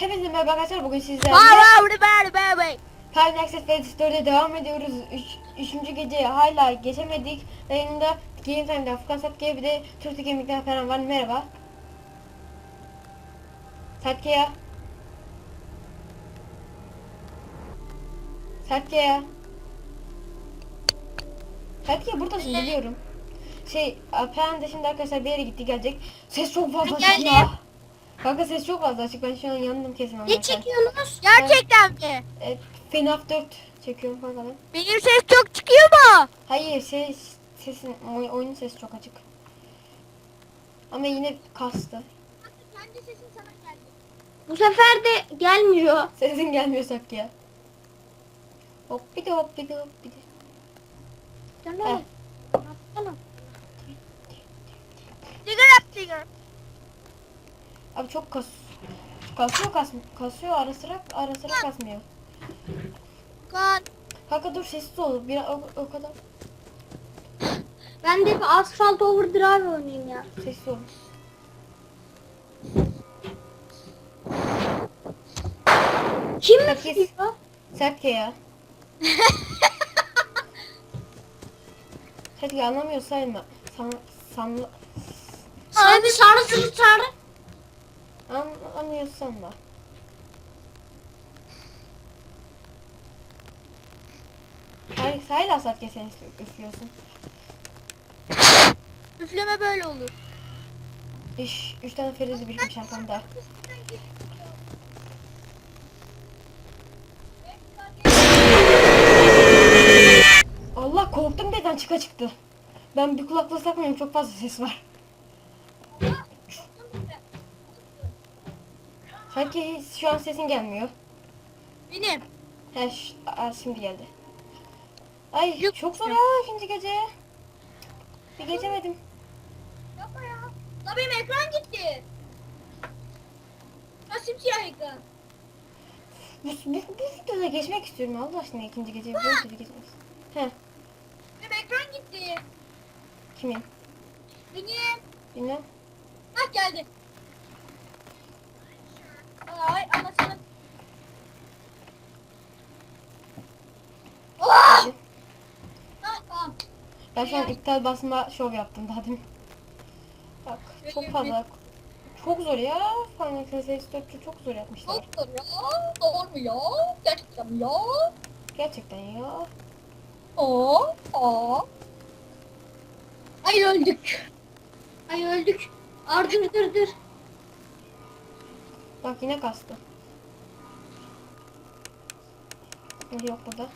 Hepinize merhaba arkadaşlar. Bugün sizlerle Nights at Freddy's 4'e devam ediyoruz. Üç, üçüncü gece hala geçemedik. Ve yanımda Game Time'dan Furkan Satke'ye bir de Türk Gemik'ten falan var. Merhaba. Satke'ye. Satke'ye. Satke buradasın biliyorum. Şey, Alperen de şimdi arkadaşlar bir yere gitti gelecek. Ses çok fazla Geldim. Kanka ses çok fazla açık. Ben şu an yandım kesin. Ne anlarken. çekiyorsunuz? Gerçekten mi? Evet, FNAF 4 çekiyorum kanka ben. Benim ses çok çıkıyor mu? Hayır ses sesin oy- oyunun sesi çok açık. Ama yine kastı. Kendi sesin sana geldi. Bu sefer de gelmiyor. Sesin gelmiyorsak ya. Hop bir de hop bir de hop bir de. Canım. Canım. Trigger up trigger. Abi çok kas kasıyor kas kasıyor ara sıra ara sıra kasmıyor. Kan. Kanka dur sessiz ol. Bir o, o kadar Ben de bir asfalt overdrive oynayayım ya. sessiz ol. Kim mi? Sertke ya. Sertke anlamıyorsan mı? San, san, Sarı sarı sarı sarı. anlamıyorsan da. Hayır, hala Sertke sen üflü- üflüyorsun. Üfleme böyle olur. Üç, üç tane Feride birikmiş arkamda. Allah korktum birden çıka çıktı. Ben bir kulaklığı takmıyorum çok fazla ses var. Sanki şu an sesin gelmiyor. Benim. He ş- aa, şimdi geldi. Ay Yok. çok zor ya ikinci gece. Bir geçemedim. Yapma ya. La benim ekran gitti. Ha simsiyah ekran. Bu, bu, bu videoda geçmek istiyorum Allah aşkına ikinci gece. Bu videoda geçmek istiyorum. He Benim ekran gitti. kimin? Benim. Bilmem. Bak geldi. Ay. Oh! Ha tamam. Ben şu an iptal basma şov yaptım daha demin. Bak çok fazla. Çok zor ya. Final Fantasy 4'ü çok zor yapmışlar. Doktor ya. Doğru mu ya? Gerçekten mi ya? Gerçekten ya. Aa, aa. Ay öldük. Ay öldük. Ar dur dur dur. Bak yine kastı. Yok burada.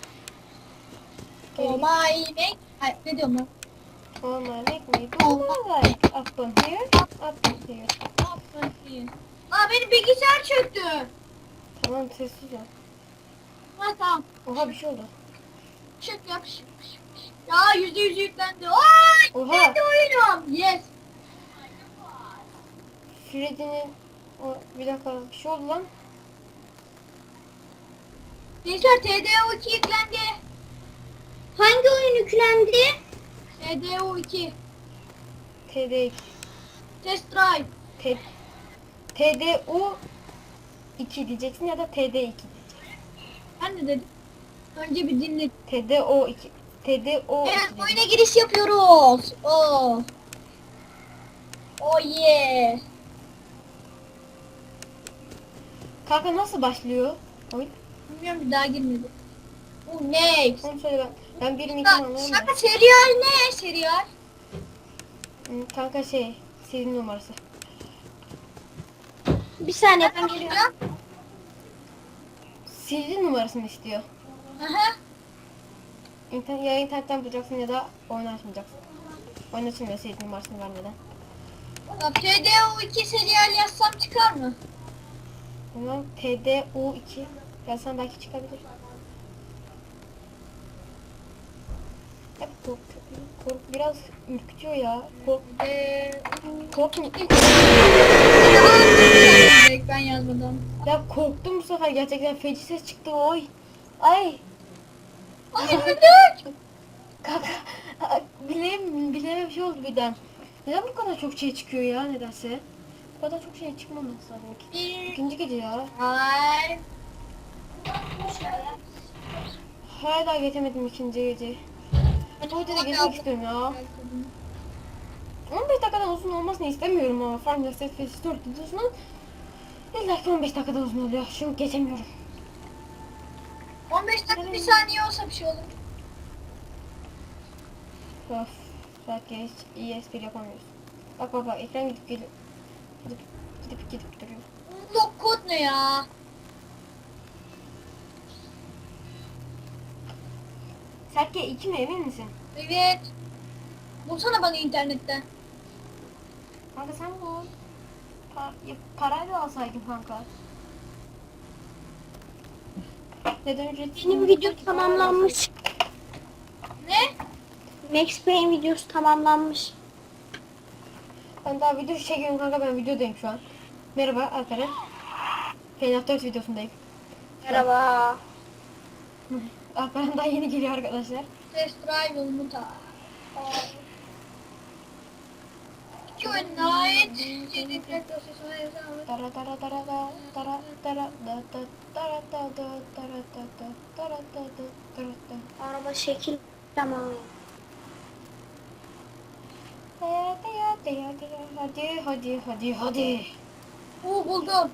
Oh my neck. Ay ne diyorum lan? Oh my leg me. Oh my leg. Up on here. Up on here. Aa benim bilgisayar çöktü. Tamam sessiz ol. Ha tamam. Oha bir şey oldu. Şık yap şık şık. Ya yüzde yüz yüklendi. Ay Oha. ben de oyunum. Yes. Freddy'nin o bir dakika bir şey oldu lan. Bilgisayar TDO2 yüklendi. Hangi oyun yüklendi? TDO2. TD Test drive. T TDU 2 diyeceksin ya da TD 2 diyeceksin. Ben de dedim. Önce bir dinle. TDO 2 TDO 2 Evet oyuna giriş yapıyoruz. Oh. Oh yeah. Kanka nasıl başlıyor? Oyun. Bilmiyorum bir daha girmedi. Oh next. Onu söyle ben. Ben bir mikro anlarım da. Şaka serial ne serial? Hmm, Kanka şey senin numarası. Bir saniye ben geliyorum. Ya. Sildi numarasını istiyor. Aha. İnternet, ya internetten bulacaksın ya da oyun açmayacaksın. Oyun açılmıyor sildi numarasını vermeden. Ya TDO2 serial yazsam çıkar mı? Bilmem TDU 2 yazsan belki çıkabilir. Hep kork, kork biraz ürkütüyor ya. Kork, Eee... kork, Direkt ben yazmadım. ya korktum bu sefer gerçekten feci ses çıktı oy. Ay Ay öldük. kanka bileğim bileğime bir şey oldu birden. Neden bu kadar çok şey çıkıyor ya nedense? Kadar çok şey çıkmaması. İki- Bir. İkinci gece ya. Ay. Hala geçemedim ikinci gece. Bu videoda geçmek istiyorum ya. 15 dakikadan uzun olmasını istemiyorum ama Farm Set Fest 4 videosunun illa ki 15 dakikada uzun oluyor. Çünkü geçemiyorum. 15 dakika bir saniye olsa bir şey olur. Of. Saat geç. iyi espri yapamıyoruz. Bak bak bak ekran gidip gidip gidip gidip gidip duruyor. Kod ne ya? Serke 2 mi emin misin? Evet. Bulsana bana internetten. Kanka sen bu pa ya, parayla alsaydın kanka. Neden ücretsiz? Benim video tamamlanmış. Ne? Max Payne videosu tamamlanmış. Ben daha video çekiyorum kanka ben videodayım şu an. Merhaba Alperen. Feynat 4 videosundayım. Merhaba. Alperen daha yeni geliyor arkadaşlar. Test drive Muta. Tara tara tara tara tara tara tara tara tara da. Araba şekil tamam. Hadi hadi hadi hadi hadi hadi. Oo buldum.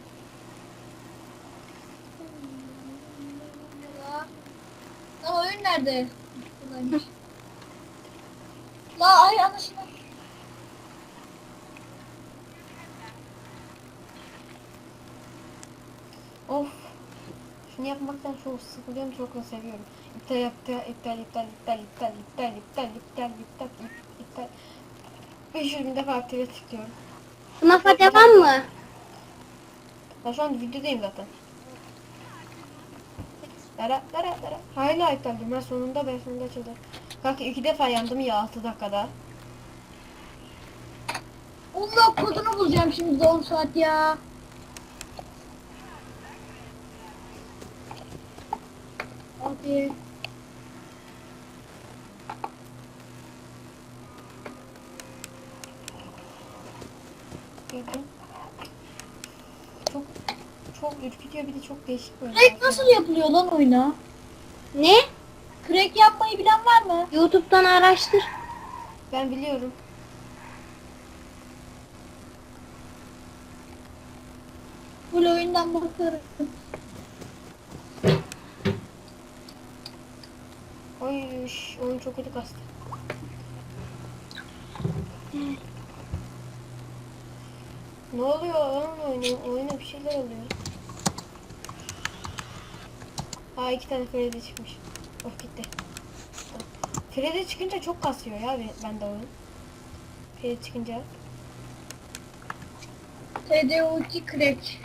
Lan oyun nerede? La ay anlaşılan. Of. Şunu yapmaktan çok sıkılıyorum, çok da seviyorum. İptal yaptı, iptal, iptal, iptal, iptal, iptal, iptal, iptal, iptal, ip- iptal. 500 bin defa aktive tıklıyorum. FNAF'a devam mı? Ben şu an videodayım zaten. Dara dara dara. İptal diyorum. Ben sonunda ben sonunda açıldı. Kanka iki defa yandım ya 6 dakikada. Unlock kodunu bulacağım şimdi de 10 saat ya. Hadi. Girdim. Çok çok ürkütüyor bir de çok değişik böyle. Crack nasıl yapılıyor lan oyuna? Ne? Crack yapmayı bilen var mı? YouTube'dan araştır. Ben biliyorum. Full oyundan bakarım. Oy oyun çok kötü kastı. Ne oluyor lan oyuna? Oyuna bir şeyler oluyor. Aa iki tane Freddy çıkmış. Of gitti. Freddy çıkınca çok kasıyor ya be- bende oyun. Freddy çıkınca. TDO2 Crack.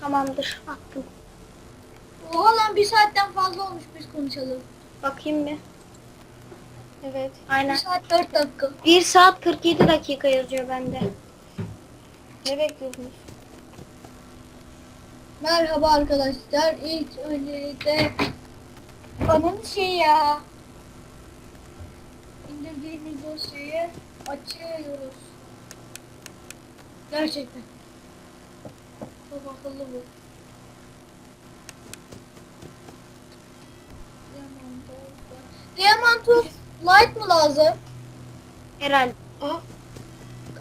Tamamdır. Attım. Oha lan bir saatten fazla olmuş biz konuşalım. Bakayım bir. Evet. Aynen. saat 4 dakika. 1 saat 47 dakika yazıyor bende. Ne bekliyorsunuz? Merhaba arkadaşlar. İlk öncelikle kanın şey ya. İndirdiğimiz dosyayı açıyoruz. Gerçekten. Çok akıllı bu. Diamantuz light mı lazım? Herhalde. Aa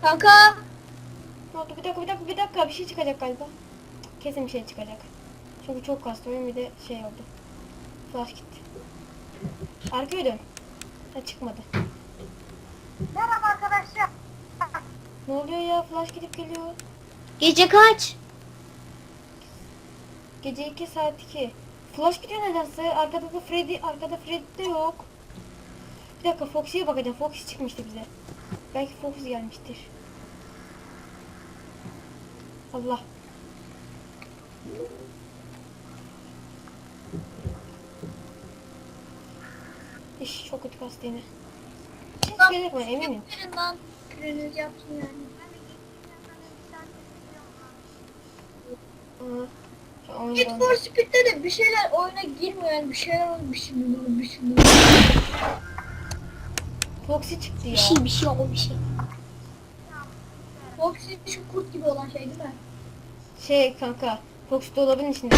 Kanka. ne oldu? Bir dakika bir dakika bir dakika bir şey çıkacak galiba. Kesin bir şey çıkacak. Çünkü çok kastı oyun bir de şey oldu. Flash gitti. Arkaya dön. Ha çıkmadı. Merhaba arkadaşlar. Ne oluyor ya? Flash gidip geliyor. Gece kaç? Gece 2 saat 2. Flash gidiyor nedense. Arkada da Freddy, arkada Freddy de yok. Bir dakika Foxy'ye bakacağım. Foxy çıkmıştı bize. Belki Foxy gelmiştir. Allah. İş çok kötü kastı yine. Hiç gelecek mi eminim. Lan. Küreniz yapsın yani. Aa, Need Oyundan. for Speed'de de bir şeyler oyuna girmiyor yani bir şeyler olmuş bir şey bir şey. Foxy çıktı ya. Bir şey bir şey o bir şey. Foxy şu kurt gibi olan şey değil mi? Şey kanka. Foxy dolabın içinde.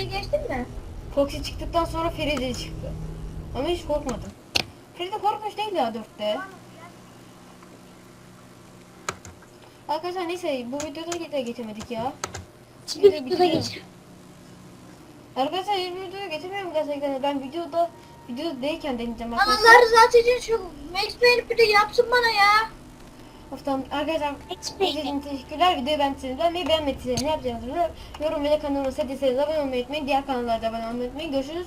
Geçtin mi? Foxy çıktıktan sonra Feride çıktı. Ama hiç korkmadım. Feride korkmuş değil ya dörtte. Arkadaşlar neyse bu videoda da geçemedik ya. Hiçbir Bir de videoda geç. Arkadaşlar hiçbir videoya getirmiyorum gerçekten. Ben videoda videoda değilken deneyeceğim Allah arkadaşlar. rızası için şu Max Payne bir de yapsın bana ya. Of tamam arkadaşlar Explain. izlediğiniz için teşekkürler. Videoyu beğendiyseniz beğenmeyi beğenmediyseniz ne yapacağınızı yorum ve de kanalıma sevdiyseniz abone olmayı unutmayın. Diğer kanallarda abone olmayı unutmayın. Görüşürüz.